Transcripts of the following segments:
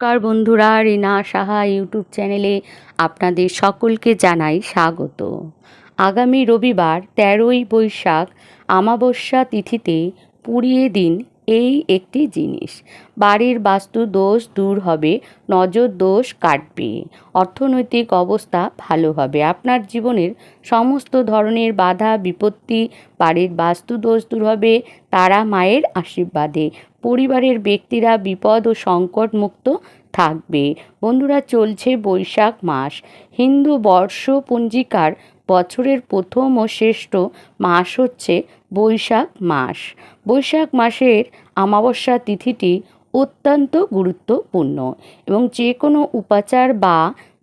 নমস্কার বন্ধুরা, রিনা সাহা ইউটিউব চ্যানেলে আপনাদের সকলকে জানাই স্বাগত। আগামী রবিবার তেরোই বৈশাখ আমাবস্যা তিথিতে পুড়িয়ে দিন এই একটি জিনিস। বাড়ির বাস্তু দোষ দূর হবে নজর দোষ কাটবে। অর্থনৈতিক অবস্থা ভালো হবে। আপনার জীবনের সমস্ত ধরনের বাধা, বিপত্তি, বাড়ির বাস্তু দোষ দূর হবে, তারা মায়ের আশীর্বাদে। পরিবারের ব্যক্তিরা বিপদ ও সংকট মুক্ত থাকবে। বন্ধুরা, চলছে বৈশাখ মাস। হিন্দু বর্ষ পঞ্জিকার বছরের প্রথম ও শ্রেষ্ঠ মাস হচ্ছে বৈশাখ মাস। বৈশাখ মাসের আমাবস্যা তিথিটি অত্যন্ত গুরুত্বপূর্ণ এবং যে কোনো উপাচার বা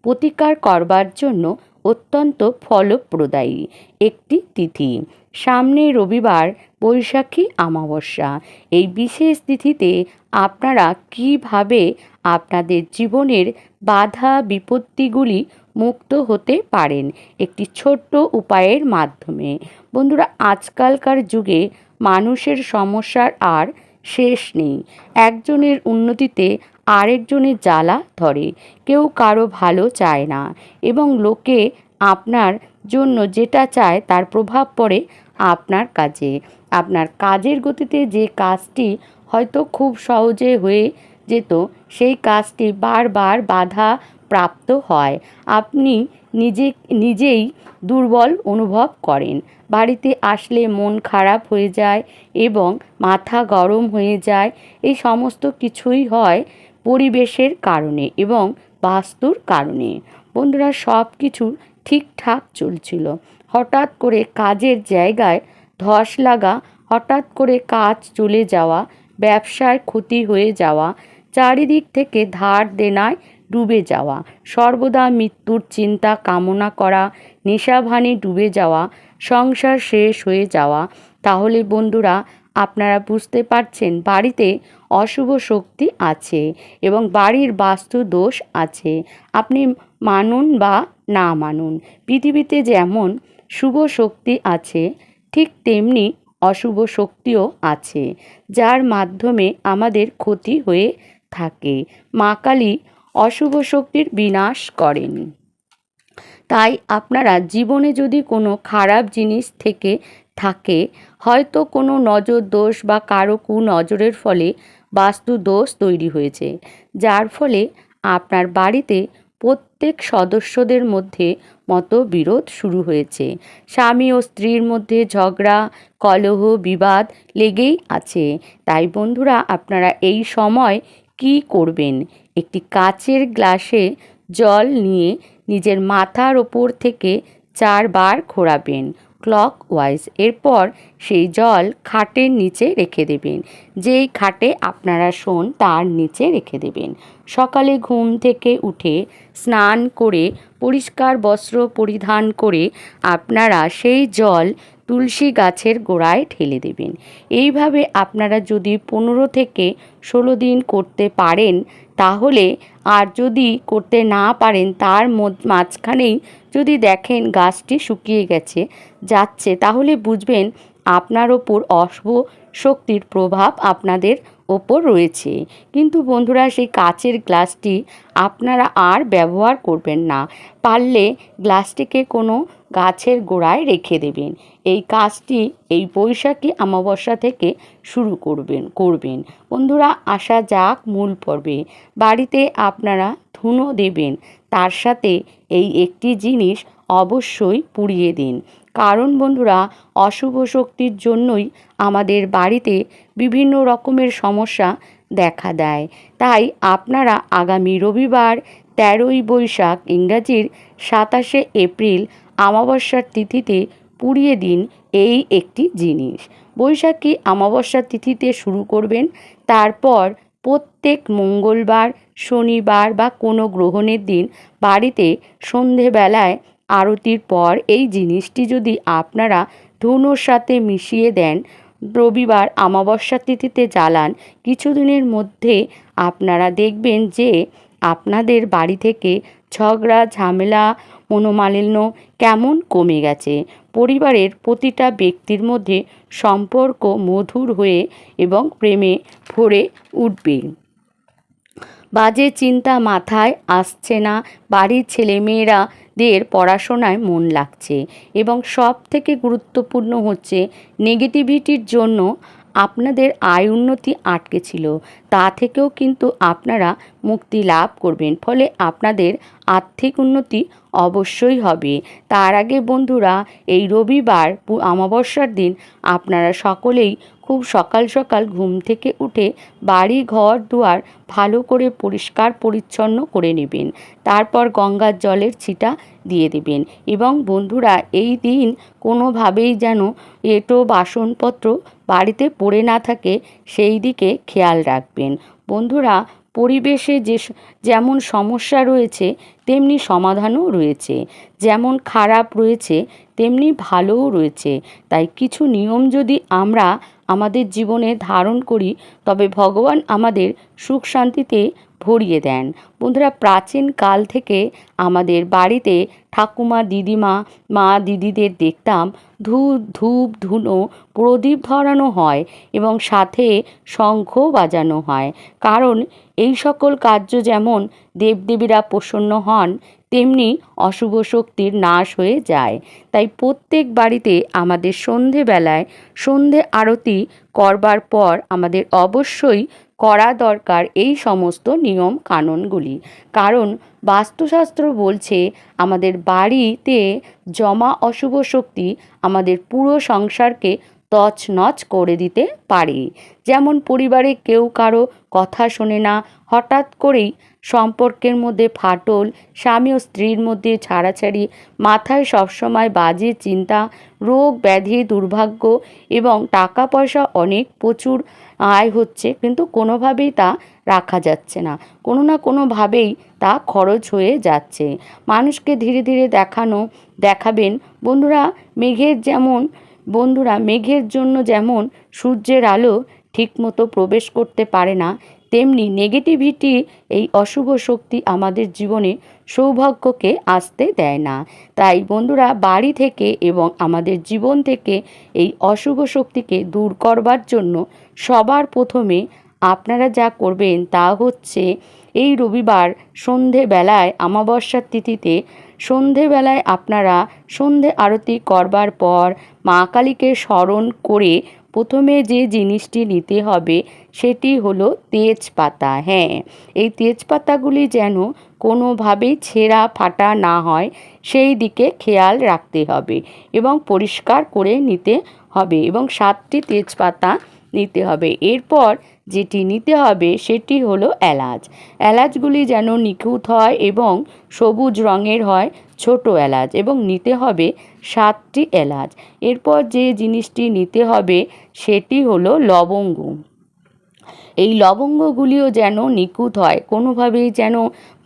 প্রতিকার করবার জন্য অত্যন্ত ফলপ্রদায়ী। একটি তিথি। সামনে রবিবার বৈশাখী আমাবস্যা এই বিশেষ তিথিতে আপনারা কীভাবে আপনাদের জীবনের বাধা বিপত্তিগুলি মুক্ত হতে পারেন? একটি ছোট্ট উপায়ের মাধ্যমে। বন্ধুরা, আজকালকার যুগে মানুষের সমস্যার আর শেষ নেই। একজনের উন্নতিতে আরেকজনের জ্বালা ধরে। কেউ কারও ভালো চায় না এবং লোকে আপনার জন্য যেটা চায় তার প্রভাব পড়ে আপনার কাজে। আপনার কাজের গতিতে যে কাজটি হয়তো খুব সহজে হয়ে যেত, সেই কাজটি বারবার বাধা প্রাপ্ত হয়। আপনি নিজে, নিজেই দুর্বল অনুভব করেন। বাড়িতে আসলে মন খারাপ হয়ে যায় এবং মাথা গরম হয়ে যায়। এই সমস্ত কিছুই হয় পরিবেশের কারণে এবং বাস্তুর কারণে। বন্ধুরা সব কিছু ঠিকঠাক চলছিল। হঠাৎ করে কাজের জায়গায় ধস লাগা, হঠাৎ করে কাজ চলে যাওয়া ব্যবসায় ক্ষতি হয়ে যাওয়া, চারিদিক থেকে ধার দেনায় ডুবে যাওয়া, সর্বদা মৃত্যুর চিন্তা কামনা করা, নেশাভানে ডুবে যাওয়া, সংসার শেষ হয়ে যাওয়া। তাহলে বন্ধুরা আপনারা বুঝতে পারছেন বাড়িতে অশুভ শক্তি আছে এবং বাড়ির বাস্তু দোষ আছে। আপনি মানুন বা না মানুন, পৃথিবীতে যেমন শুভ শক্তি আছে, ঠিক তেমনি অশুভ শক্তিও আছে, যার মাধ্যমে আমাদের ক্ষতি হয়ে থাকে। মা কালী অশুভ শক্তির বিনাশ করেন। তাই আপনারা জীবনে যদি কোনো খারাপ জিনিস থেকে থাকে, হয়তো কোনো নজর দোষ বা কারও কুনজরের ফলে বাস্তু দোষ তৈরি হয়েছে, যার ফলে আপনার বাড়িতে প্রত্যেক সদস্যদের মধ্যে মতবিরোধ শুরু হয়েছে। স্বামী ও স্ত্রীর মধ্যে ঝগড়া, কলহ, বিবাদ লেগেই আছে। তাই বন্ধুরা, আপনারা এই সময় কি করবেন? একটি কাচের গ্লাসে জল নিয়ে নিজের মাথার ওপর থেকে চারবার ঘোরাবেন ক্লক ওয়াইজ এরপর সেই জল খাটের নিচে রেখে দেবেন। যেই খাটে আপনারা শোন, তার নিচে রেখে দেবেন। সকালে ঘুম থেকে উঠে স্নান করে, পরিষ্কার বস্ত্র পরিধান করে আপনারা সেই জল তুলসী গাছের গোড়ায় ঠেলে দেবেন। এইভাবে আপনারা যদি পনেরো থেকে ষোলো দিন করতে পারেন তাহলে আর যদি করতে না পারেন, তার মাঝখানেই যদি দেখেন গাছটি শুকিয়ে গেছে, যাচ্ছে, তাহলে বুঝবেন আপনার ওপর অশুভ শক্তির প্রভাব আপনাদের ওপর রয়েছে। কিন্তু বন্ধুরা, সেই কাচের গ্লাসটি আপনারা আর ব্যবহার করবেন না। পারলে গ্লাসটিকে কোনো গাছের গোড়ায় রেখে দেবেন। এই কাজটি, এই বৈশাখী অমাবস্যা থেকে শুরু করবেন করবেন। বন্ধুরা, আসা যাক মূল পর্বে। বাড়িতে আপনারা ধুনো দেবেন, তার সাথে এই একটি জিনিস অবশ্যই পুড়িয়ে দিন। কারণ বন্ধুরা, অশুভ শক্তির জন্যই আমাদের বাড়িতে বিভিন্ন রকমের সমস্যা দেখা দেয়। তাই আপনারা আগামী রবিবার, তেরোই বৈশাখ ইংরাজির সাতাশে এপ্রিল অমাবস্যার তিথিতে পুড়িয়ে দিন এই একটি জিনিস। বৈশাখী অমাবস্যা তিথিতে শুরু করবেন? তারপর প্রত্যেক মঙ্গলবার, শনিবার বা কোনো গ্রহণের দিন বাড়িতে সন্ধেবেলায় আরতির পর এই জিনিসটি যদি আপনারা ধুনোর সাথে মিশিয়ে দেন, রবিবার অমাবস্যা তিথিতে জ্বালান, কিছুদিনের মধ্যে আপনারা দেখবেন যে আপনাদের বাড়ি থেকে ঝগড়া, ঝামেলা, মনোমালিন্য কেমন কমে গেছে। পরিবারের প্রতিটা ব্যক্তির মধ্যে সম্পর্ক মধুর হয়ে এবং প্রেমে ভরে উঠবে। বাজে চিন্তা মাথায় আসছে না, বাড়ির ছেলেমেয়েরাদের পড়াশোনায় মন লাগছে এবং সব থেকে গুরুত্বপূর্ণ হচ্ছে নেগেটিভিটির জন্য আপনাদের আয় উন্নতি আটকে ছিল। তা থেকেও কিন্তু আপনারা মুক্তি লাভ করবেন। ফলে আপনাদের আর্থিক উন্নতি অবশ্যই হবে। তার আগে বন্ধুরা, এই রবিবার অমাবস্যার দিন আপনারা সকলেই খুব সকাল সকাল ঘুম থেকে উঠে বাড়ি, ঘর, দুয়ার ভালো করে পরিষ্কার পরিচ্ছন্ন করে নেবেন। তারপর গঙ্গার জলের ছিটা দিয়ে দেবেন এবং বন্ধুরা, এই দিন কোনোভাবেই যেন এঁটো বাসনপত্র বাড়িতে পড়ে না থাকে, সেই দিকে খেয়াল রাখবেন। বন্ধুরা পরিবেশে যে যেমন সমস্যা রয়েছে তেমনি সমাধানও রয়েছে। যেমন খারাপ রয়েছে, তেমনি ভালোও রয়েছে। তাই কিছু নিয়ম যদি আমরা আমাদের জীবনে ধারণ করি, তবে ভগবান আমাদের সুখ শান্তিতে ভরিয়ে দেন। বন্ধুরা, প্রাচীন কাল থেকে আমাদের বাড়িতে ঠাকুমা, দিদিমা, মা দিদিদের দেখতাম ধূপ ধূপ, ধুনো, প্রদীপ ধরানো হয় এবং সাথে শঙ্খ বাজানো হয়। কারণ এই সকল কার্য যেমন দেবদেবীরা প্রসন্ন হন, তেমনি অশুভ শক্তির নাশ হয়ে যায়। তাই প্রত্যেক বাড়িতে আমাদের সন্ধেবেলায় সন্ধে আরতি করবার পর আমাদের অবশ্যই করা দরকার এই সমস্ত নিয়ম কানুনগুলি। কারণ বাস্তুশাস্ত্র বলছে, আমাদের বাড়িতে জমা অশুভ শক্তি আমাদের পুরো সংসারকে তছনছ করে দিতে পারে। যেমন পরিবারে কেউ কারও কথা শোনে না, হঠাৎ করেই সম্পর্কের মধ্যে ফাটল, স্বামী ও স্ত্রীর মধ্যে ছাড়াছাড়ি, মাথায় সবসময় বাজে চিন্তা, রোগ ব্যাধি, দুর্ভাগ্য এবং টাকা পয়সা অনেক প্রচুর আয় হচ্ছে, কিন্তু কোনোভাবেই তা রাখা যাচ্ছে না। কোনো না কোনোভাবেই তা খরচ হয়ে যাচ্ছে। মানুষকে ধীরে ধীরে দেখানো, দেখাবেন, বন্ধুরা, মেঘের যেমন বন্ধুরা, মেঘের জন্য যেমন সূর্যের আলো ঠিকমতো প্রবেশ করতে পারে না, তেমনি নেগেটিভিটি এই অশুভ শক্তি আমাদের জীবনে সৌভাগ্যকে আসতে দেয় না। তাই বন্ধুরা, বাড়ি থেকে এবং আমাদের জীবন থেকে এই অশুভ শক্তিকে দূর করবার জন্য সবার প্রথমে আপনারা যা করবেন তা হচ্ছে এই রবিবার সন্ধেবেলায় অমাবস্যার তিথিতে সন্ধেবেলায় আপনারা সন্ধে আরতি করবার পর মা কালীকে স্মরণ করে প্রথমে যে জিনিসটি নিতে হবে সেটি হলো তেজপাতা। হ্যাঁ এই তেজপাতাগুলি যেন কোনোভাবেই ছেঁড়া ফাটা না হয়, সেই দিকে খেয়াল রাখতে হবে এবং পরিষ্কার করে নিতে হবে এবং সাতটি তেজপাতা নিতে হবে। এরপর যেটি নিতে হবে সেটি হলো এলাচ। এলাচগুলি যেন নিখুঁত হয় এবং সবুজ রঙের হয়, ছোট এলাচ এবং নিতে হবে সাতটি এলাচ। এরপর যে জিনিসটি নিতে হবে সেটি হলো লবঙ্গ। এই লবঙ্গগুলিও যেন নিখুঁত হয়, কোনোভাবেই যেন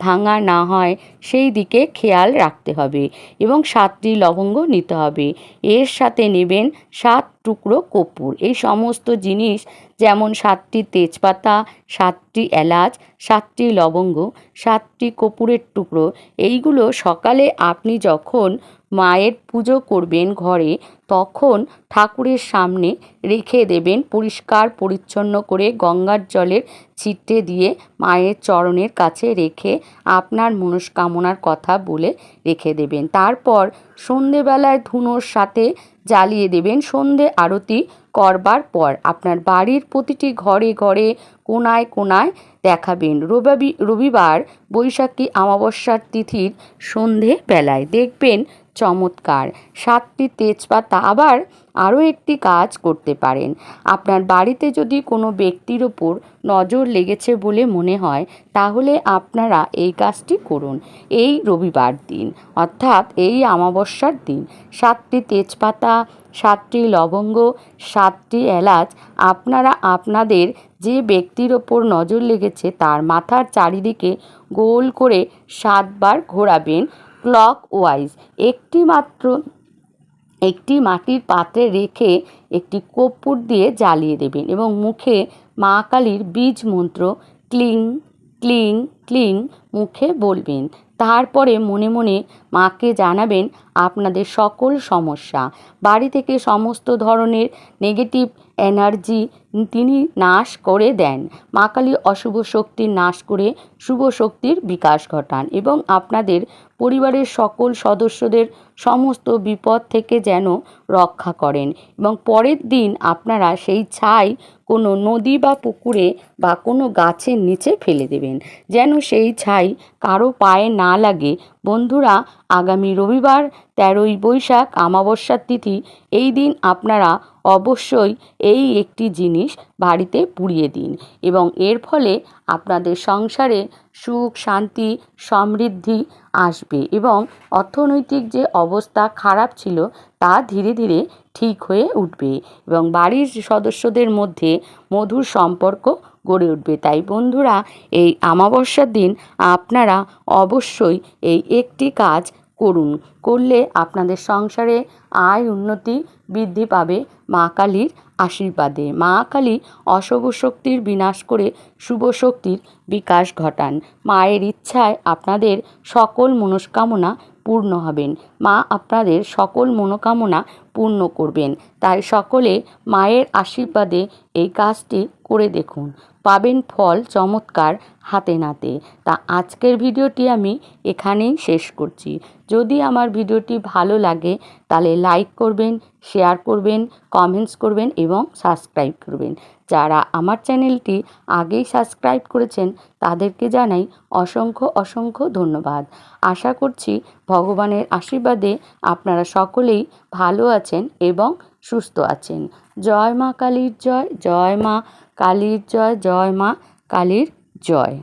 ভাঙা না হয়, সেই দিকে খেয়াল রাখতে হবে এবং সাতটি লবঙ্গ নিতে হবে। এর সাথে নেবেন সাত টুকরো কর্পূর। এই সমস্ত জিনিস যেমন সাতটি তেজপাতা, সাতটি এলাচ, সাতটি লবঙ্গ, সাতটি কর্পূরের টুকরো, এইগুলো সকালে আপনি যখন মায়ের পুজো করবেন ঘরে, তখন ঠাকুরের সামনে রেখে দেবেন পরিষ্কার পরিচ্ছন্ন করে গঙ্গার জলের ছিটে দিয়ে মায়ের চরণের কাছে রেখে আপনার মনস্কামনার কথা বলে রেখে দেবেন। তারপর সন্ধেবেলায় ধুনোর সাথে জ্বালিয়ে দেবেন। সন্ধে আরতি করবার পর আপনার বাড়ির প্রতিটি ঘরে ঘরে কোনায় কোনায় দেখাবেন। রবি রবিবার বৈশাখী অমাবস্যার তিথির সন্ধেবেলায় দেখবেন চমৎকার। সাতটি তেজপাতা আবার আরও একটি কাজ করতে পারেন। আপনার বাড়িতে যদি কোনো ব্যক্তির ওপর নজর লেগেছে বলে মনে হয়, তাহলে আপনারা এই কাজটি করুন এই রবিবার দিন, অর্থাৎ এই অমাবস্যার দিন। সাতটি তেজপাতা সাতটি লবঙ্গ, সাতটি এলাচ। আপনারা আপনাদের যে ব্যক্তির ওপর নজর লেগেছে, তার মাথার চারিদিকে গোল করে সাতবার ঘোরাবেন ক্লক ওয়াইজ একটি মাত্র, একটি মাটির পাত্রে রেখে একটি কর্পূর দিয়ে জ্বালিয়ে দেবেন এবং মুখে মা কালীর বীজ মন্ত্র ক্লিং ক্লিং ক্লিং মুখে বলবেন। তারপরে মনে মনে মাকে জানাবেন আপনাদের সকল সমস্যা। বাড়ি থেকে সমস্ত ধরনের নেগেটিভ এনার্জি তিনি নাশ করে দেন। মা কালী অশুভ শক্তির নাশ করে শুভ শক্তির বিকাশ ঘটান এবং আপনাদের পরিবারের সকল সদস্যদের সমস্ত বিপদ থেকে যেন রক্ষা করেন এবং পরের দিন আপনারা সেই ছাই কোনো নদী বা পুকুরে বা কোনো গাছের নিচে ফেলে দেবেন। যেন সেই ছাই কারও পায়ে না লাগে বন্ধুরা, আগামী রবিবার, তেরোই বৈশাখ, আমাবস্যার তিথি। এই দিন আপনারা অবশ্যই এই একটি জিনিস বাড়িতে পুড়িয়ে দিন এবং এর ফলে আপনাদের সংসারে সুখ, শান্তি, সমৃদ্ধি আসবে এবং অর্থনৈতিক যে অবস্থা খারাপ ছিল তা ধীরে ধীরে ঠিক হয়ে উঠবে এবং বাড়ির সদস্যদের মধ্যে মধুর সম্পর্ক গড়ে উঠবে। তাই বন্ধুরা, এই আমাবস্যার দিন আপনারা অবশ্যই এই একটি কাজ করুন। করলে আপনাদের সংসারে আয় উন্নতি বৃদ্ধি পাবে মা কালীর আশীর্বাদে। মা কালী অশুভ শক্তির বিনাশ করে শুভ শক্তির বিকাশ ঘটান। মায়ের ইচ্ছায় আপনাদের সকল মনস্কামনা পূর্ণ হবেন। মা আপনাদের সকল মনোকামনা পূর্ণ করবেন। তাই সকলে মায়ের আশীর্বাদে এই কাজটি করে দেখুন। পাবেন ফল চমৎকার হাতে নাতে। তা আজকের ভিডিওটি আমি এখানেই শেষ করছি। যদি আমার ভিডিওটি ভালো লাগে, তাহলে লাইক করবেন, শেয়ার করবেন, কমেন্টস করবেন এবং সাবস্ক্রাইব করবেন। যারা আমার চ্যানেলটি আগেই সাবস্ক্রাইব করেছেন, তাদেরকে জানাই অসংখ্য অসংখ্য ধন্যবাদ। আশা করছি ভগবানের আশীর্বাদে আপনারা সকলেই ভালো আছেন এবং সুস্থ আছেন। জয় মা কালীর জয় জয় মা কালীর জয় জয় মা কালীর জয়।